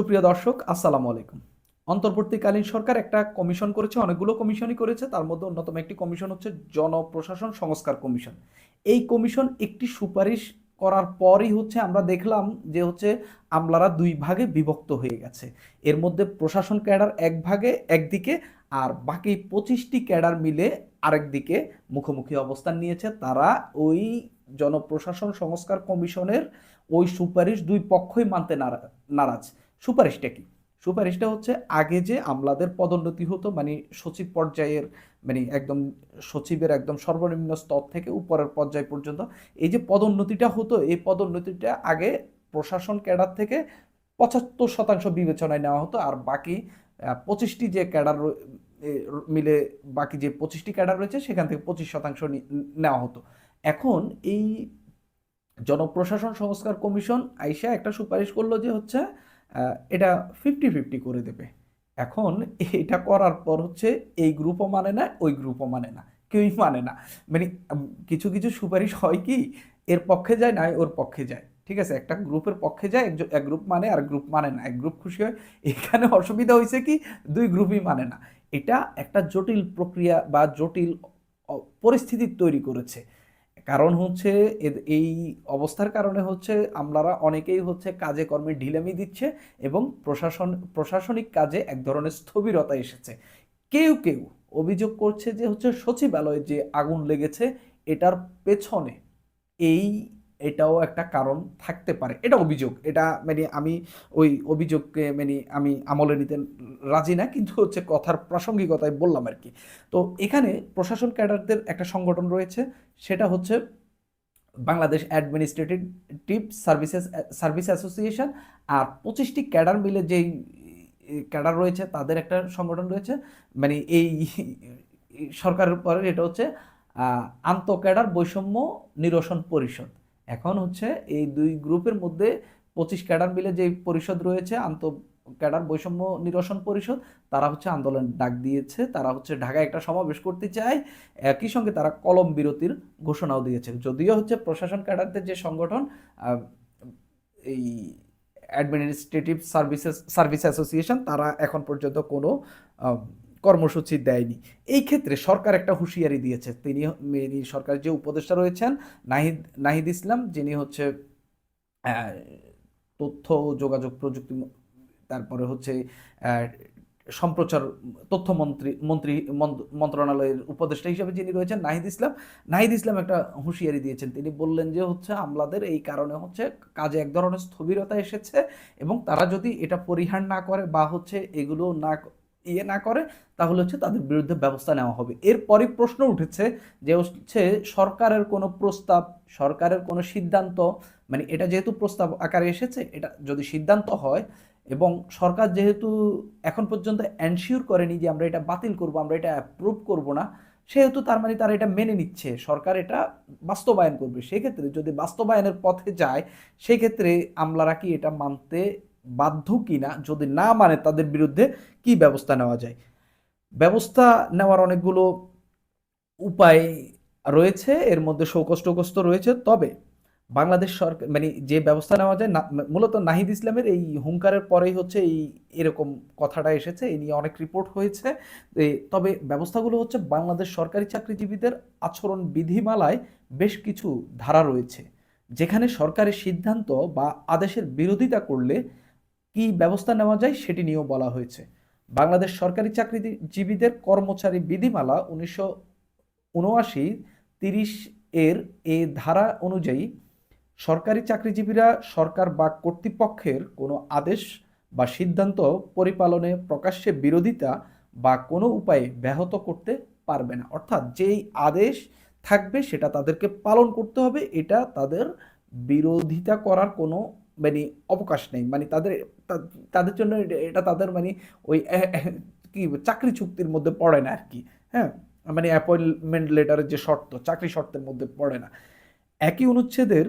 সুপ্রিয় দর্শক, আসসালামু আলাইকুম। অন্তর্বর্তীকালীন সরকার একটা কমিশন করেছে, অনেকগুলো কমিশনই করেছে, তার মধ্যে অন্যতম একটি কমিশন হচ্ছে জনপ্রশাসন সংস্কার কমিশন। এই কমিশন একটি সুপারিশ করার পরই হচ্ছে আমরা দেখলাম যে হচ্ছে আমলারা দুই ভাগে বিভক্ত হয়ে গেছে। এর মধ্যে প্রশাসন ক্যাডার এক ভাগে একদিকে আর বাকি পঁচিশটি ক্যাডার মিলে আরেক দিকে মুখোমুখি অবস্থান নিয়েছে। তারা ওই জনপ্রশাসন সংস্কার কমিশনের ওই সুপারিশ দুই পক্ষই মানতে নারা- নারাজ। সুপারিশটা কি? সুপারিশটা হচ্ছে আগে যে আমলাদের পদোন্নতি হতো মানে সচিব পর্যায়ের মানে একদম সচিবের একদম সর্বনিম্ন স্তর থেকে উপরের পর্যায় পর্যন্ত এই যে পদোন্নতিটা হতো, এই পদোন্নতিটা আগে প্রশাসন ক্যাডার থেকে পঁচাত্তর শতাংশ বিবেচনায় নেওয়া হতো আর বাকি পঁচিশটি যে ক্যাডার মিলে বাকি যে পঁচিশটি ক্যাডার রয়েছে সেখান থেকে পঁচিশ শতাংশ নেওয়া হতো। এখন এই জনপ্রশাসন সংস্কার কমিশন আইসা একটা সুপারিশ করল যে হচ্ছে এটা ফিফটি ফিফটি করে দেবে। এখন এটা করার পর হচ্ছে এই গ্রুপও মানে না, ওই গ্রুপও মানে না, কেউই মানে না। মানে কিছু কিছু সুপারিশ হয় কি, এর পক্ষে যায় না, ওর পক্ষে যায়। ঠিক আছে? একটা গ্রুপের পক্ষে যায়, একজন, এক গ্রুপ মানে আর গ্রুপ মানে না। এক গ্রুপ খুশি হয়, এখানে অসুবিধা হয়েছে কি, দুই গ্রুপই মানে না। এটা একটা জটিল প্রক্রিয়া বা জটিল পরিস্থিতি তৈরি করেছে। কারণ হচ্ছে এই অবস্থার কারণে হচ্ছে আমলারা অনেকেই হচ্ছে কাজে কর্মে ঢিলেমি দিচ্ছে এবং প্রশাসন, প্রশাসনিক কাজে এক ধরনের স্থবিরতা এসেছে। কেউ কেউ অভিযোগ করছে যে হচ্ছে সচিবালয়ে যে আগুন লেগেছে এটার পেছনে এই, এটাও একটা কারণ থাকতে পারে। এটা অভিযোগ। এটা মানে আমি ওই অভিযোগকে মানে আমি আমলে নিতে রাজি না, কিন্তু হচ্ছে কথার প্রাসঙ্গিকতায় বললাম আর কি। তো এখানে প্রশাসন ক্যাডারদের একটা সংগঠন রয়েছে সেটা হচ্ছে Bangladesh administrative services, service association আর পঁচিশটি ক্যাডার মিলে যেই ক্যাডার রয়েছে তাদের একটা সংগঠন রয়েছে। মানে এই সরকারের পরে এটা হচ্ছে আন্ত ক্যাডার বৈষম্য নিরসন পরিষদ। এখন হচ্ছে এই দুই গ্রুপের মধ্যে পঁচিশ ক্যাডার মিলে যে পরিষদ রয়েছে, আন্ত ক্যাডার বৈষম্য নিরসন পরিষদ, তারা হচ্ছে আন্দোলন ডাক দিয়েছে, তারা হচ্ছে ঢাকায় একটা সমাবেশ করতে চায়। একই সঙ্গে তারা কলম বিরতির ঘোষণাও দিয়েছে। যদিও হচ্ছে প্রশাসন ক্যাডারদের যে সংগঠন এই অ্যাডমিনিস্ট্রেটিভ সার্ভিসেস সার্ভিস অ্যাসোসিয়েশন তারা এখন পর্যন্ত কোনো কর্মসূচি দেয়নি। এই ক্ষেত্রে সরকার একটা হুঁশিয়ারি দিয়েছে। তিনি সরকারের যে উপদেষ্টা রয়েছেন, নাহিদ নাহিদ ইসলাম, যিনি হচ্ছে তথ্য ও যোগাযোগ, প্রযুক্তি তারপরে হচ্ছে সম্প্রচার তথ্যমন্ত্রী, মন্ত্রী, মন্ত্র- মন্ত্রণালয়ের উপদেষ্টা হিসেবে যিনি রয়েছেন, নাহিদ ইসলাম নাহিদ ইসলাম একটা হুঁশিয়ারি দিয়েছেন। তিনি বললেন যে হচ্ছে, আমলাদের এই কারণে হচ্ছে কাজে এক ধরনের স্থবিরতা এসেছে এবং তারা যদি এটা পরিহার না করে বা হচ্ছে এগুলো না ইয়ে না করে, তাহলে হচ্ছে তাদের বিরুদ্ধে ব্যবস্থা নেওয়া হবে। এরপরই প্রশ্ন উঠেছে যে হচ্ছে, সরকারের কোনো প্রস্তাব, সরকারের কোনো সিদ্ধান্ত মানে এটা যেহেতু প্রস্তাব আকারে এসেছে, এটা যদি সিদ্ধান্ত হয় এবং সরকার যেহেতু এখন পর্যন্ত এনশিওর করেনি যে আমরা এটা বাতিল করব, আমরা এটা অ্যাপ্রুভ করব না, সেহেতু তার মানে তারা এটা মেনে নিচ্ছে। সরকার এটা বাস্তবায়ন করবে। সেক্ষেত্রে যদি বাস্তবায়নের পথে যায়, সেক্ষেত্রে আমলারা কি এটা মানতে বাধ্য কি না যদি না মানে তাদের বিরুদ্ধে কি ব্যবস্থা নেওয়া যায়? ব্যবস্থা নেওয়ার অনেকগুলো উপায় রয়েছে, এর মধ্যে শৌকষ্ট রয়েছে। তবে বাংলাদেশ সরকার মানে যে ব্যবস্থা নেওয়া যায় মূলত নাহিদ ইসলামের এই হুঙ্কারের পরেই হচ্ছে এই এরকম কথাটা এসেছে। এই নিয়ে অনেক রিপোর্ট হয়েছে। তবে ব্যবস্থাগুলো হচ্ছে বাংলাদেশ সরকারি চাকরিজীবীদের আচরণ বিধিমালায় বেশ কিছু ধারা রয়েছে। যেখানে সরকারের সিদ্ধান্ত বা আদেশের বিরোধিতা করলে কি ব্যবস্থা নেওয়া যায় সেটি নিয়েও বলা হয়েছে। বাংলাদেশ সরকারি চাকরিজীবীদের কর্মচারী বিধিমালা উনিশশো উনআশি তিরিশ এর এ ধারা অনুযায়ী সরকারি চাকরিজীবীরা সরকার বা কর্তৃপক্ষের কোনো আদেশ বা সিদ্ধান্ত পরিপালনে প্রকাশ্যে বিরোধিতা বা কোনো উপায়ে ব্যাহত করতে পারবে না। অর্থাৎ যেই আদেশ থাকবে সেটা তাদেরকে পালন করতে হবে, এটা তাদের বিরোধিতা করার কোনো মানে অবকাশ নেই। মানে তাদের তাদের জন্য এটা- তাদের মানে ওই কি চাকরি চুক্তির মধ্যে পড়ে না আর কি। হ্যাঁ? মানে অ্যাপয়েন্টমেন্ট লেটারের যে শর্ত, চাকরি শর্তের মধ্যে পড়ে না। একই অনুচ্ছেদের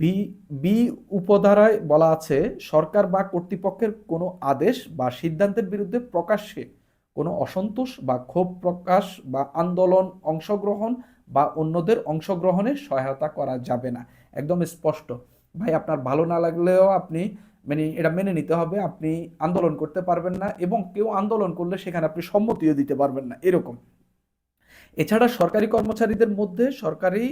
বি বি উপধারায় বলা আছে, সরকার বা কর্তৃপক্ষের কোনো আদেশ বা সিদ্ধান্তের বিরুদ্ধে প্রকাশ্যে কোনো অসন্তোষ বা ক্ষোভ প্রকাশ বা আন্দোলন অংশগ্রহণ বা অন্যদের অংশগ্রহণে সহায়তা করা যাবে না। একদম স্পষ্ট। ভাই, আপনার ভালো না লাগলেও আপনি মানে এটা মেনে নিতে হবে, আপনি আন্দোলন করতে পারবেন না এবং কেউ আন্দোলন করলে সেখানে আপনি সম্মতিও দিতে পারবেন না, এরকম। এছাড়া সরকারি কর্মচারীদের মধ্যে সরকারি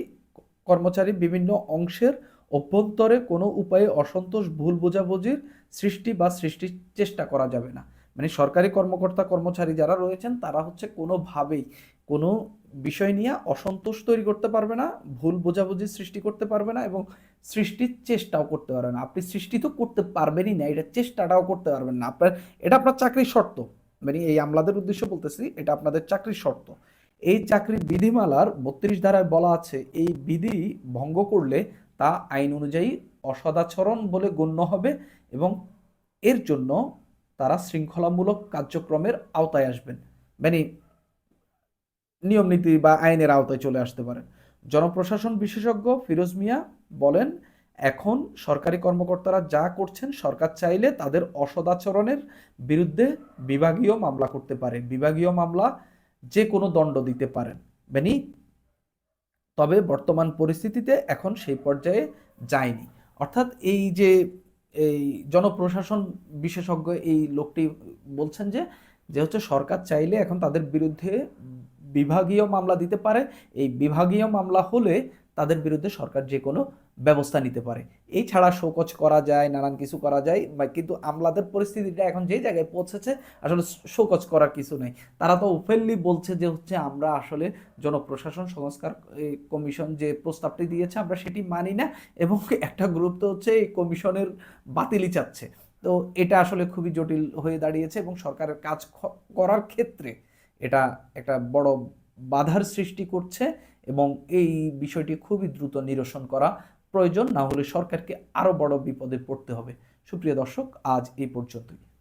কর্মচারী বিভিন্ন অংশের অভ্যন্তরে কোনো উপায়ে অসন্তোষ, ভুল বোঝাবুঝির সৃষ্টি বা সৃষ্টির চেষ্টা করা যাবে না। মানে সরকারি কর্মকর্তা, কর্মচারী যারা রয়েছেন, তারা হচ্ছে কোনোভাবেই কোনো বিষয় নিয়ে অসন্তোষ তৈরি করতে পারবে না, ভুল বোঝাবুঝির সৃষ্টি করতে পারবে না এবং সৃষ্টির চেষ্টাও করতে পারবে না। আপনি সৃষ্টি তো করতে পারবেনই না, এটা চেষ্টাটাও করতে পারবেন না। আপনার, এটা আপনার চাকরির শর্ত। মানে এই আমলাদের উদ্দেশ্য বলতেছি, এটা আপনাদের চাকরির শর্ত। এই চাকরির বিধিমালার বত্রিশ ধারায় বলা আছে, এই বিধি ভঙ্গ করলে তা আইন অনুযায়ী অসদাচরণ বলে গণ্য হবে এবং এর জন্য তারা শৃঙ্খলামূলক কার্যক্রমের আওতায় আসবেন। মানে নিয়ম নীতি বা আইনের আওতায় চলে আসতে পারেন জনপ্রশাসন বিশেষজ্ঞ ফিরোজ মিয়া বলেন, এখন সরকারি কর্মকর্তারা যা করছেন সরকার চাইলে তাদের অসদাচরণের বিরুদ্ধে বিভাগীয় মামলা করতে পারে। বিভাগীয় মামলা যে কোনো দণ্ড দিতে পারেন। মানে তবে বর্তমান পরিস্থিতিতে এখন সেই পর্যায়ে যায়নি। অর্থাৎ এই যে, এই জনপ্রশাসন বিশেষজ্ঞ এই লোকটি বলছেন যে যে হচ্ছে সরকার চাইলে এখন তাদের বিরুদ্ধে বিভাগীয় মামলা দিতে পারে। এই বিভাগীয় মামলা হলে তাদের বিরুদ্ধে সরকার যে কোনো ব্যবস্থা নিতে পারে। এই ছাড়া শোকজ করা যায়, নানান কিছু করা যায়, বা কিন্তু আমলাদের পরিস্থিতিটা এখন যেই জায়গায় পৌঁছেছে, আসলে শোকজ করার কিছু নেই। তারা তো ওপেনলি বলছে যে হচ্ছে আমরা আসলে জনপ্রশাসন, সংস্কার কমিশন যে প্রস্তাবটি দিয়েছে, আমরা সেটি মানি না এবং একটা গ্রুপ তো হচ্ছে এই কমিশনের বাতিলই চাচ্ছে। তো এটা আসলে খুবই জটিল হয়ে দাঁড়িয়েছে এবং সরকারের কাজ করার ক্ষেত্রে এটা একটা বড় বাধার সৃষ্টি করছে এবং এই বিষয়টি খুবই দ্রুত নিরসন করা প্রয়োজন না হলে সরকারকে আরও বড় বিপদে পড়তে হবে। সুপ্রিয় দর্শক আজ এই পর্যন্তই।